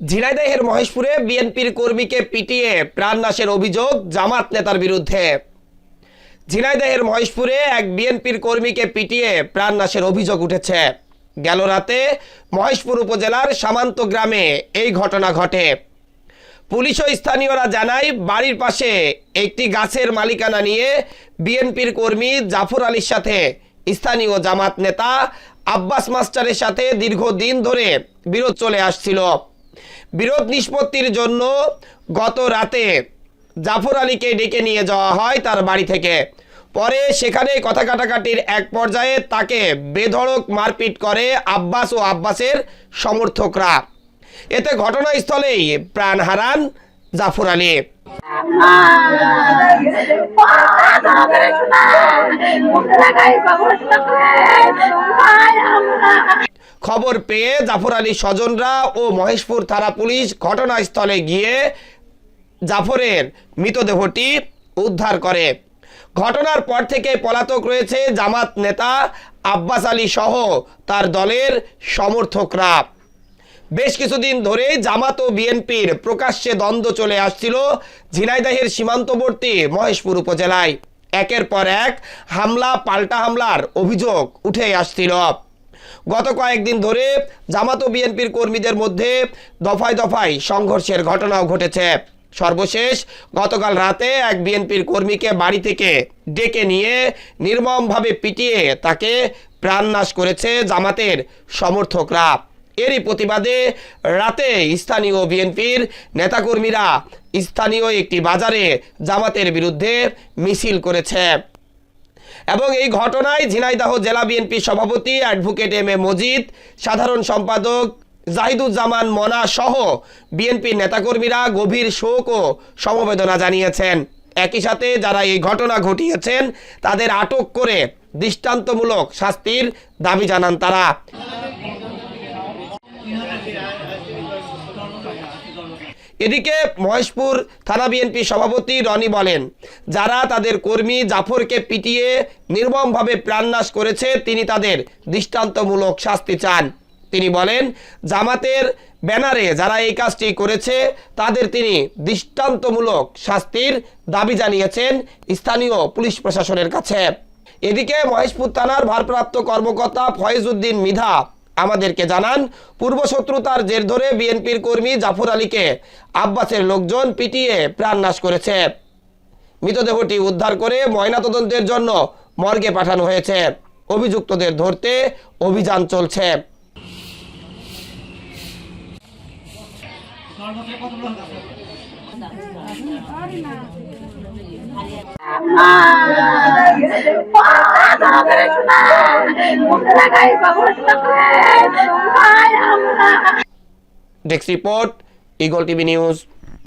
ঝিনাইদহের মহেশপুরে বিএনপির কর্মীকে পিটিয়ে প্রাণনাশের অভিযোগ জামাত নেতার বিরুদ্ধে। ঝিনাইদহের মহেশপুরে এক বিএনপির কর্মীকে পিটিয়ে প্রাণনাশের অভিযোগ উঠেছে। গেল রাতে মহেশপুর উপজেলার সামান্ত গ্রামে এই ঘটনা ঘটে। পুলিশ ও স্থানীয়রা জানায়, বাড়ির পাশে একটি গাছের মালিকানা নিয়ে বিএনপির কর্মী জাফর আলীর সাথে স্থানীয় জামাত নেতা আব্বাস মাস্টারের সাথে দীর্ঘদিন ধরে বিরোধ চলে আসছিল। বিরোধ নিষ্পত্তির জন্য গত রাতে জাফর আলীকে ডেকে নিয়ে যাওয়া হয় তার বাড়ি থেকে পরে সেখানে কথা কাটাকাটির এক পর্যায়ে তাকে বেধড়ক মারপিট করে আব্বাস ও আব্বাসের সমর্থকরা এতে ঘটনাস্থলেই প্রাণ হারান জাফর আলী খবর পেয়ে জাফর আলী স্বজনরা ও মহেশপুর থানা পুলিশ ঘটনাস্থলে গিয়ে জাফরের মৃতদেহটি উদ্ধার করে। ঘটনার পর থেকে পলাতক রয়েছে জামাত নেতা আব্বাস আলী সহ তার দলের সমর্থকরা। বেশ কিছুদিন ধরে জামাত ও বিএনপির প্রকাশ্যে দ্বন্দ্ব চলে আসছিল ঝিনাইদহের সীমান্তবর্তী মহেশপুর উপজেলায়। একের পর এক হামলা, পাল্টা হামলার অভিযোগ উঠে আসছিল। গত কয়েকদিন ধরে জামাত ও বিএনপির কর্মীদের মধ্যে দফায় দফায় সংঘর্ষের ঘটনাও ঘটেছে। সর্বশেষ গতকাল রাতে এক বিএনপির কর্মীকে বাড়ি থেকে ডেকে নিয়ে নির্মমভাবে পিটিয়ে তাকে প্রাণনাশ করেছে জামাতের সমর্থকরা। এরই প্রতিবাদে রাতে স্থানীয় বিএনপির নেতাকর্মীরা স্থানীয় একটি বাজারে জামাতের বিরুদ্ধে মিছিল করেছে। এবং এই ঘটনায় ঝিনাইদাহ জেলা বিএনপি সভাপতি অ্যাডভোকেট এম এ মজিদ, সাধারণ সম্পাদক জাহিদুজ্জামান মনা সহ বিএনপির নেতাকর্মীরা গভীর শোক ও সমবেদনা জানিয়েছেন। একই সাথে যারা এই ঘটনা ঘটিয়েছেন, তাদের আটক করে দৃষ্টান্তমূলক শাস্তির দাবি জানান তারা। এদিকে মহেশপুর থানা বিএনপি সভাপতি রনি বলেন, যারা তাদের কর্মী জাফরকে পিটিয়ে নির্মমভাবে প্রাণনাশ করেছে, তিনি তাদের দৃষ্টান্তমূলক শাস্তি চান। তিনি বলেন, জামাতের ব্যানারে যারা এই কাজটি করেছে, তাদের তিনি দৃষ্টান্তমূলক শাস্তির দাবি জানিয়েছেন স্থানীয় পুলিশ প্রশাসনের কাছে। এদিকে মহেশপুর থানার ভারপ্রাপ্ত কর্মকর্তা ফয়েজ উদ্দিন মিধা আমাদেরকে জানান পূর্বশত্রুতার জের ধরে বিএনপির কর্মী জাফর আলীকে আব্বাসের লোকজন পিটিয়ে প্রাণনাশ করেছে। মৃতদেহটি উদ্ধার করে ময়নাতদন্তের জন্য মর্গে পাঠানো হয়েছে। অভিযুক্তদের ধরতে অভিযান চলছে। Desk report eagle TV news